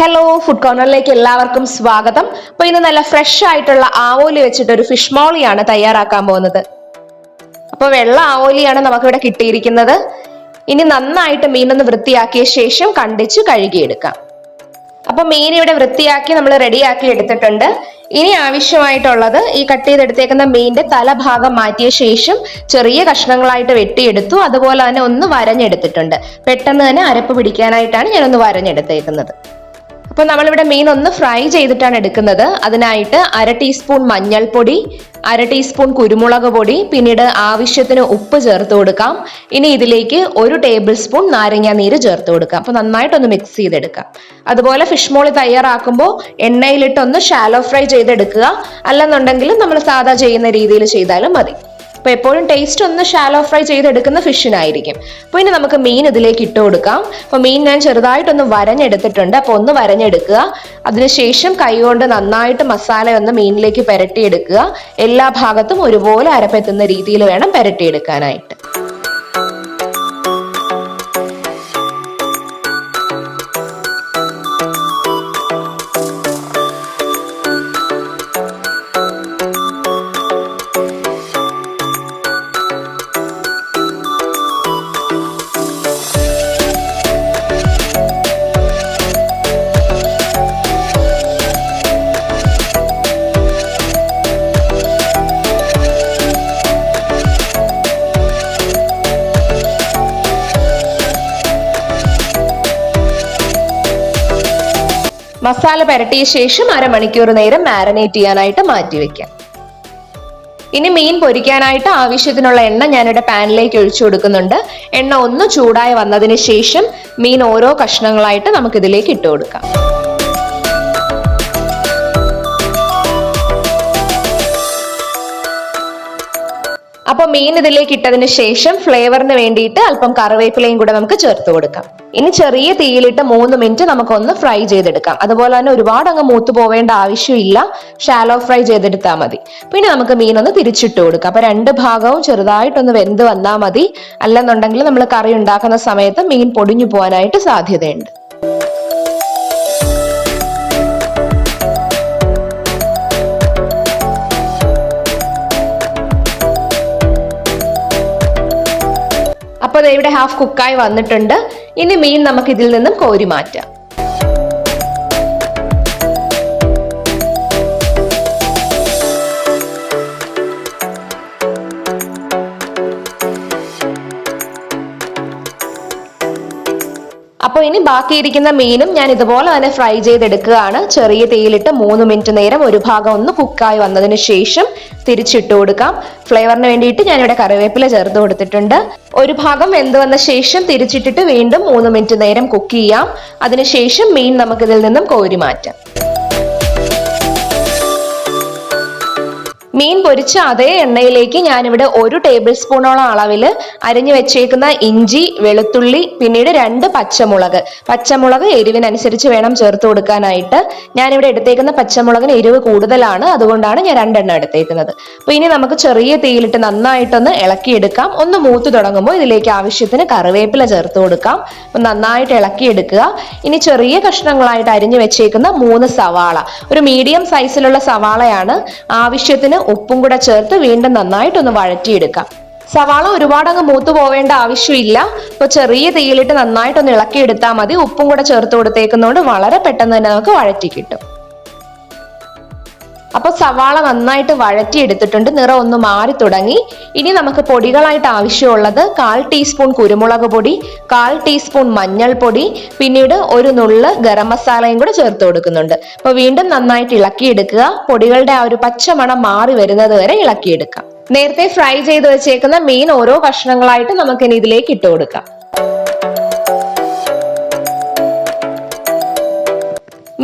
Hello food കോർണറിലേക്ക് എല്ലാവർക്കും സ്വാഗതം. അപ്പൊ ഇന്ന് നല്ല ഫ്രഷ് ആയിട്ടുള്ള ആവോലി വെച്ചിട്ട് ഒരു ഫിഷ് മോളിയാണ് തയ്യാറാക്കാൻ പോകുന്നത്. അപ്പൊ വെള്ള ആവോലിയാണ് നമുക്കിവിടെ കിട്ടിയിരിക്കുന്നത്. ഇനി നന്നായിട്ട് മീനൊന്ന് വൃത്തിയാക്കിയ ശേഷം കണ്ടിച്ച് കഴുകിയെടുക്കാം. അപ്പൊ മീൻ ഇവിടെ വൃത്തിയാക്കി നമ്മൾ റെഡിയാക്കി എടുത്തിട്ടുണ്ട്. ഇനി ആവശ്യമായിട്ടുള്ളത് ഈ കട്ട് ചെയ്തെടുത്തേക്കുന്ന മീനിന്റെ തലഭാഗം മാറ്റിയ ശേഷം ചെറിയ കഷ്ണങ്ങളായിട്ട് വെട്ടിയെടുത്തു. അതുപോലെ തന്നെ ഒന്ന് വരഞ്ഞെടുത്തിട്ടുണ്ട്. പെട്ടെന്ന് തന്നെ അരപ്പ് പിടിക്കാനായിട്ടാണ് ഞാനൊന്ന് വരഞ്ഞെടുത്തേക്കുന്നത്. അപ്പൊ നമ്മളിവിടെ മീൻ ഒന്ന് ഫ്രൈ ചെയ്തിട്ടാണ് എടുക്കുന്നത്. അതിനായിട്ട് അര ടീസ്പൂൺ മഞ്ഞൾപ്പൊടി അര ടീസ്പൂൺ കുരുമുളക് പൊടി പിന്നീട് ആവശ്യത്തിന് ഉപ്പ് ചേർത്ത് കൊടുക്കാം. ഇനി ഇതിലേക്ക് ഒരു ടേബിൾ സ്പൂൺ നാരങ്ങ നീര് ചേർത്ത് കൊടുക്കാം. അപ്പൊ നന്നായിട്ടൊന്ന് മിക്സ് ചെയ്തെടുക്കാം. അതുപോലെ ഫിഷ് മോളി തയ്യാറാക്കുമ്പോൾ എണ്ണയിലിട്ടൊന്ന് ഷാലോ ഫ്രൈ ചെയ്തെടുക്കുക. അല്ലെന്നുണ്ടെങ്കിൽ നമ്മൾ സാധാ ചെയ്യുന്ന രീതിയിൽ ചെയ്താലും മതി. അപ്പൊ എപ്പോഴും ടേസ്റ്റ് ഒന്ന് ഷാലോ ഫ്രൈ ചെയ്തെടുക്കുന്ന ഫിഷിനായിരിക്കും അപ്പോൾ ഇനി നമുക്ക് മീൻ ഇതിലേക്ക് ഇട്ട് കൊടുക്കാം. അപ്പോൾ മീൻ ഞാൻ ചെറുതായിട്ടൊന്ന് വരഞ്ഞെടുത്തിട്ടുണ്ട്. അപ്പോൾ ഒന്ന് വരഞ്ഞെടുക്കുക. അതിനുശേഷം കൈകൊണ്ട് നന്നായിട്ട് മസാല ഒന്ന് മീനിലേക്ക് പുരട്ടിയെടുക്കുക. എല്ലാ ഭാഗത്തും ഒരുപോലെ അരപ്പെത്തുന്ന രീതിയിൽ വേണം പുരട്ടിയെടുക്കാനായിട്ട്. മസാല പുരട്ടിയ ശേഷം അരമണിക്കൂർ നേരം മാരിനേറ്റ് ചെയ്യാനായിട്ട് മാറ്റി വെക്കാം ഇനി മീൻ പൊരിക്കാനായിട്ട് ആവശ്യത്തിനുള്ള എണ്ണ ഞാനിവിടെ പാനിലേക്ക് ഒഴിച്ചു കൊടുക്കുന്നുണ്ട്. എണ്ണ ഒന്ന് ചൂടായി വന്നതിന് ശേഷം മീൻ ഓരോ കഷ്ണങ്ങളായിട്ട് നമുക്കിതിലേക്ക് ഇട്ട് കൊടുക്കാം. മീൻ ഇതിലേക്ക് ഇട്ടതിന് ശേഷം ഫ്ലേവറിന് വേണ്ടിയിട്ട് അല്പം കറിവേപ്പിലയും കൂടെ നമുക്ക് ചേർത്ത് കൊടുക്കാം. ഇനി ചെറിയ തീയിലിട്ട് മൂന്ന് മിനിറ്റ് നമുക്കൊന്ന് ഫ്രൈ ചെയ്തെടുക്കാം. അതുപോലെ തന്നെ ഒരുപാട് അങ്ങ് മൂത്ത് പോവേണ്ട ആവശ്യമില്ല. ഷാലോ ഫ്രൈ ചെയ്തെടുത്താൽ മതി. പിന്നെ നമുക്ക് മീൻ ഒന്ന് തിരിച്ചിട്ട് കൊടുക്കാം. അപ്പൊ രണ്ട് ഭാഗവും ചെറുതായിട്ടൊന്ന് വെന്ത് വന്നാൽ മതി. അല്ലെന്നുണ്ടെങ്കിൽ നമ്മൾ കറി ഉണ്ടാക്കുന്ന സമയത്ത് മീൻ പൊടിഞ്ഞു പോകാനായിട്ട് സാധ്യതയുണ്ട്. ഇവിടെ ഹാഫ് കുക്കായി വന്നിട്ടുണ്ട്. ഇനി മീൻ നമുക്ക് ഇതിൽ നിന്നും കോരി മാറ്റാം അപ്പോൾ ഇനി ബാക്കിയിരിക്കുന്ന മീനും ഞാൻ ഇതുപോലെ തന്നെ ഫ്രൈ ചെയ്തെടുക്കുകയാണ്. ചെറിയ തേയിലിട്ട് മൂന്ന് മിനിറ്റ് നേരം ഒരു ഭാഗം ഒന്ന് കുക്കായി വന്നതിന് ശേഷം തിരിച്ചിട്ട് കൊടുക്കാം. ഫ്ലേവറിന് വേണ്ടിയിട്ട് ഞാനിവിടെ കറിവേപ്പില ചേർത്ത് കൊടുത്തിട്ടുണ്ട്. ഒരു ഭാഗം വെന്ത് വന്ന ശേഷം തിരിച്ചിട്ടിട്ട് വീണ്ടും മൂന്ന് മിനിറ്റ് നേരം കുക്ക് ചെയ്യാം. അതിനുശേഷം മീൻ നമുക്കിതിൽ നിന്നും കോരി മാറ്റാം. മീൻ പൊരിച്ച അതേ എണ്ണയിലേക്ക് ഞാനിവിടെ ഒരു ടേബിൾ സ്പൂണോളം അളവിൽ അരിഞ്ഞു വെച്ചേക്കുന്ന ഇഞ്ചി വെളുത്തുള്ളി പിന്നീട് രണ്ട് പച്ചമുളക്. പച്ചമുളക് എരിവിനനുസരിച്ച് വേണം ചേർത്ത് കൊടുക്കാനായിട്ട്. ഞാനിവിടെ എടുത്തേക്കുന്ന പച്ചമുളകിന് എരിവ് കൂടുതലാണ് അതുകൊണ്ടാണ് ഞാൻ രണ്ടെണ്ണം എടുത്തേക്കുന്നത്. അപ്പൊ ഇനി നമുക്ക് ചെറിയ തീയിലിട്ട് നന്നായിട്ടൊന്ന് ഇളക്കിയെടുക്കാം. ഒന്ന് മൂത്ത് തുടങ്ങുമ്പോൾ ഇതിലേക്ക് ആവശ്യത്തിന് കറിവേപ്പില ചേർത്ത് കൊടുക്കാം. അപ്പം നന്നായിട്ട് ഇളക്കിയെടുക്കുക. ഇനി ചെറിയ കഷ്ണങ്ങളായിട്ട് അരിഞ്ഞു വെച്ചേക്കുന്ന മൂന്ന് സവാള. ഒരു മീഡിയം സൈസിലുള്ള സവാളയാണ്. ആവശ്യത്തിന് ഉപ്പും കൂടെ ചേർത്ത് വീണ്ടും നന്നായിട്ടൊന്ന് വഴറ്റിയെടുക്കാം. സവാള ഒരുപാട് അങ്ങ് മൂത്തു പോവേണ്ട ആവശ്യമില്ല. ഇപ്പൊ ചെറിയ തീയിലിട്ട് നന്നായിട്ടൊന്ന് ഇളക്കിയെടുത്താൽ മതി. ഉപ്പും കൂടെ ചേർത്ത് കൊടുത്തേക്കുന്നതുകൊണ്ട് വളരെ പെട്ടെന്ന് തന്നെ നമുക്ക് വഴറ്റി കിട്ടും. അപ്പോൾ സവാള നന്നായിട്ട് വഴറ്റിയെടുത്തിട്ടുണ്ട്. നിറം ഒന്ന് മാറി തുടങ്ങി. ഇനി നമുക്ക് പൊടികളായിട്ട് ആവശ്യമുള്ളത് കാൽ ടീസ്പൂൺ കുരുമുളക് പൊടി കാൽ ടീസ്പൂൺ മഞ്ഞൾപ്പൊടി പിന്നീട് ഒരു നുള്ള് ഗരം മസാലയും കൂടെ ചേർത്ത് കൊടുക്കുന്നുണ്ട്. അപ്പോൾ വീണ്ടും നന്നായിട്ട് ഇളക്കിയെടുക്കുക. പൊടികളുടെ ആ ഒരു പച്ചമണം മാറി വരുന്നത് വരെ ഇളക്കിയെടുക്കാം. നേരത്തെ ഫ്രൈ ചെയ്ത് വെച്ചേക്കുന്ന മീൻ ഓരോ കഷ്ണങ്ങളായിട്ട് നമുക്കിനി ഇതിലേക്ക് ഇട്ട് കൊടുക്കാം.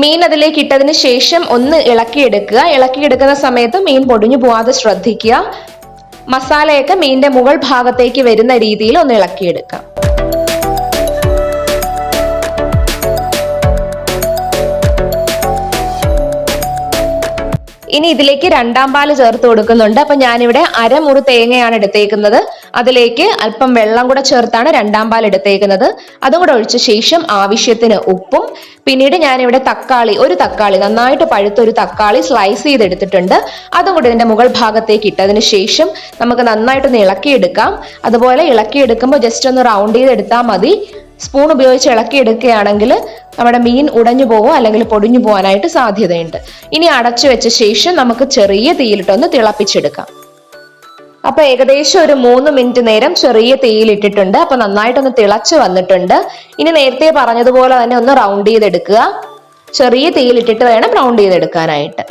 മീൻ അതിലേക്ക് ഇട്ടതിന് ശേഷം ഒന്ന് ഇളക്കിയെടുക്കുക. ഇളക്കിയെടുക്കുന്ന സമയത്ത് മീൻ പൊടിഞ്ഞു പോവാതെ ശ്രദ്ധിക്കുക. മസാലയൊക്കെ മീനിന്റെ മുകൾ ഭാഗത്തേക്ക് വരുന്ന രീതിയിൽ ഒന്ന് ഇളക്കിയെടുക്കാം ഇനി ഇതിലേക്ക് രണ്ടാം പാൽ ചേർത്ത് കൊടുക്കുന്നുണ്ട്. അപ്പൊ ഞാനിവിടെ അരമുറി തേങ്ങയാണ് എടുത്തേക്കുന്നത്. അതിലേക്ക് അല്പം വെള്ളം കൂടെ ചേർത്താണ് രണ്ടാം പാൽ എടുത്തേക്കുന്നത്. അതും കൂടെ ഒഴിച്ച ശേഷം ആവശ്യത്തിന് ഉപ്പും പിന്നീട് ഞാനിവിടെ തക്കാളി ഒരു തക്കാളി നന്നായിട്ട് പഴുത്ത ഒരു തക്കാളി സ്ലൈസ് ചെയ്തെടുത്തിട്ടുണ്ട്. അതും കൂടെ ഇതിന്റെ മുകൾ ഭാഗത്തേക്ക് ഇട്ടതിന് ശേഷം നമുക്ക് നന്നായിട്ടൊന്ന് ഇളക്കിയെടുക്കാം. അതുപോലെ ഇളക്കിയെടുക്കുമ്പോൾ ജസ്റ്റ് ഒന്ന് റൗണ്ട് ചെയ്തെടുത്താൽ മതി. സ്പൂൺ ഉപയോഗിച്ച് ഇളക്കിയെടുക്കുകയാണെങ്കിൽ നമ്മുടെ മീൻ ഉടഞ്ഞു പോവോ അല്ലെങ്കിൽ പൊടിഞ്ഞു പോകാനായിട്ട് സാധ്യതയുണ്ട്. ഇനി അടച്ചു വെച്ച ശേഷം നമുക്ക് ചെറിയ തീയിലിട്ടൊന്ന് തിളപ്പിച്ചെടുക്കാം. അപ്പൊ ഏകദേശം ഒരു മൂന്ന് മിനിറ്റ് നേരം ചെറിയ തീയിലിട്ടിട്ടുണ്ട്. അപ്പൊ നന്നായിട്ടൊന്ന് തിളച്ച് വന്നിട്ടുണ്ട്. ഇനി നേരത്തെ പറഞ്ഞതുപോലെ തന്നെ ഒന്ന് റൗണ്ട് ചെയ്തെടുക്കുക. ചെറിയ തീയിലിട്ടിട്ട് വേണം റൗണ്ട് ചെയ്തെടുക്കാനായിട്ട്.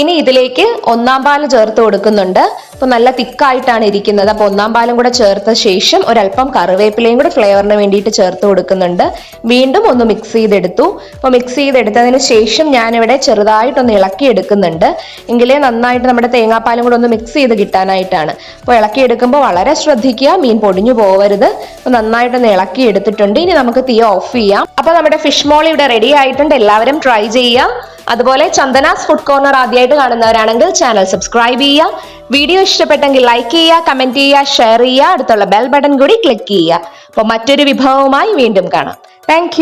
ഇനി ഇതിലേക്ക് ഒന്നാം പാൽ ചേർത്ത് കൊടുക്കുന്നുണ്ട്. അപ്പൊ നല്ല തിക്കായിട്ടാണ് ഇരിക്കുന്നത്. അപ്പൊ ഒന്നാം പാലും കൂടെ ചേർത്ത ശേഷം ഒരല്പം കറിവേപ്പിലയും കൂടെ ഫ്ലേവറിന് വേണ്ടിയിട്ട് ചേർത്ത് കൊടുക്കുന്നുണ്ട്. വീണ്ടും ഒന്ന് മിക്സ് ചെയ്തെടുത്തു. അപ്പൊ മിക്സ് ചെയ്തെടുത്തതിന് ശേഷം ഞാനിവിടെ ചെറുതായിട്ടൊന്ന് ഇളക്കി എടുക്കുന്നുണ്ട് എങ്കിലേ നന്നായിട്ട് നമ്മുടെ തേങ്ങാപ്പാലും കൂടെ ഒന്ന് മിക്സ് ചെയ്ത് കിട്ടാനായിട്ടാണ്. അപ്പോൾ ഇളക്കി എടുക്കുമ്പോൾ വളരെ ശ്രദ്ധിക്കുക. മീൻ പൊടിഞ്ഞു പോവരുത്. അപ്പൊ നന്നായിട്ടൊന്ന് ഇളക്കി എടുത്തിട്ടുണ്ട് ഇനി നമുക്ക് തീ ഓഫ് ചെയ്യാം. അപ്പൊ നമ്മുടെ ഫിഷ് മോൾ ഇവിടെ റെഡി ആയിട്ടുണ്ട്. എല്ലാവരും ട്രൈ ചെയ്യുക അതുപോലെ ചന്ദനാസ് ഫുഡ് കോർണർ ആദ്യമായിട്ട് കാണുന്നവരാണെങ്കിൽ ചാനൽ സബ്സ്ക്രൈബ് ചെയ്യുക. വീഡിയോ ഇഷ്ടപ്പെട്ടെങ്കിൽ ലൈക്ക് ചെയ്യുക കമന്റ് ചെയ്യുക ഷെയർ ചെയ്യുക. അടുത്തുള്ള ബെൽ ബട്ടൺ കൂടി ക്ലിക്ക് ചെയ്യുക. അപ്പോൾ മറ്റൊരു വിഭവവുമായി വീണ്ടും കാണാം. താങ്ക്